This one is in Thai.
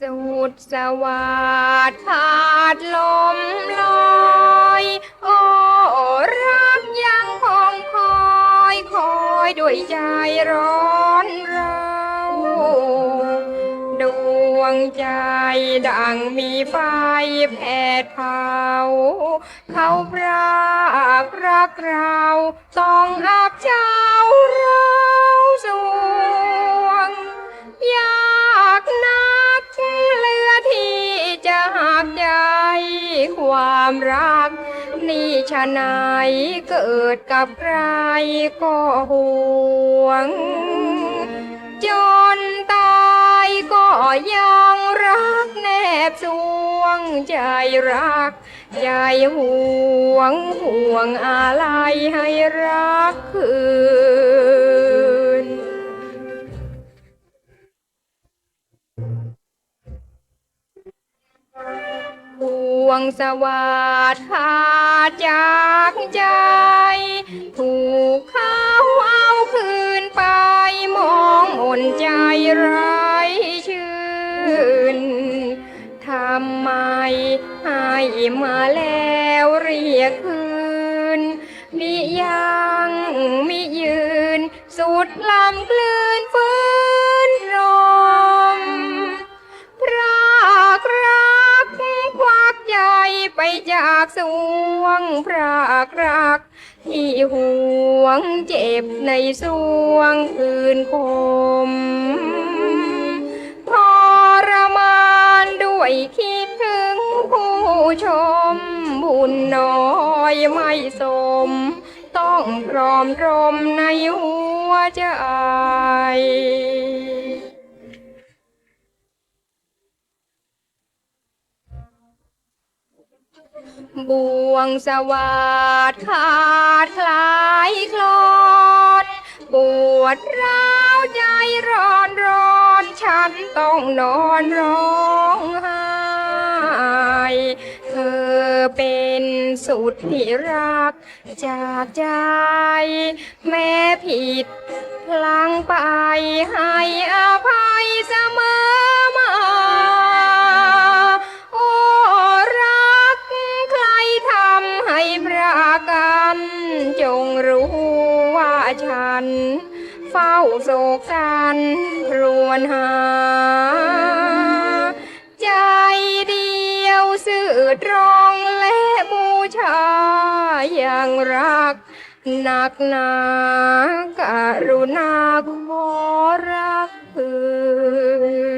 สุดสวัสดขาดลมลอย โอ้รักยังคงคอยคอยด้วยใจร้อนเราดวงใจดังมีไฟแผดเผา เขาพรากรักเราต้องอับเจ้าเราสู ความรัก นี่ชะไหนายเกิดกับใครก็ห่วง จนตายก็ยังรักแนบสวงใจรัก ใจห่วงห่วงอะไรให้รักคืน วงสวัสดิ์ขาดจากใจ ถูกเขาเอาคืนไปมองหม่นใจไร้ชื่นทำไมให้มาแล้วเรียกคืนมิยังมิยืน สุดลำกลืนฟื้น ไปจากสวงพรากรัก ที่ห่วงเจ็บในสวงคืนคมทรมานด้วยคิดถึงผู้ชม บุญน้อยไม่สม ต้องพร้อมรมในหัวใจ บวงสวัสดขาดคลายคลอนปวดร้าวใจร้อนร้อน ฉันต้องนอนร้องไห้เธอเป็นสุดที่รัก จากใจ แม้ผิดพลังไปให้อภัยเสมอ ฉัน เฝ้าโศกสันครวนหา ใจเดียวสื่อตรงและบูชา อย่างรักหนักหนากรุณาขอรักคืน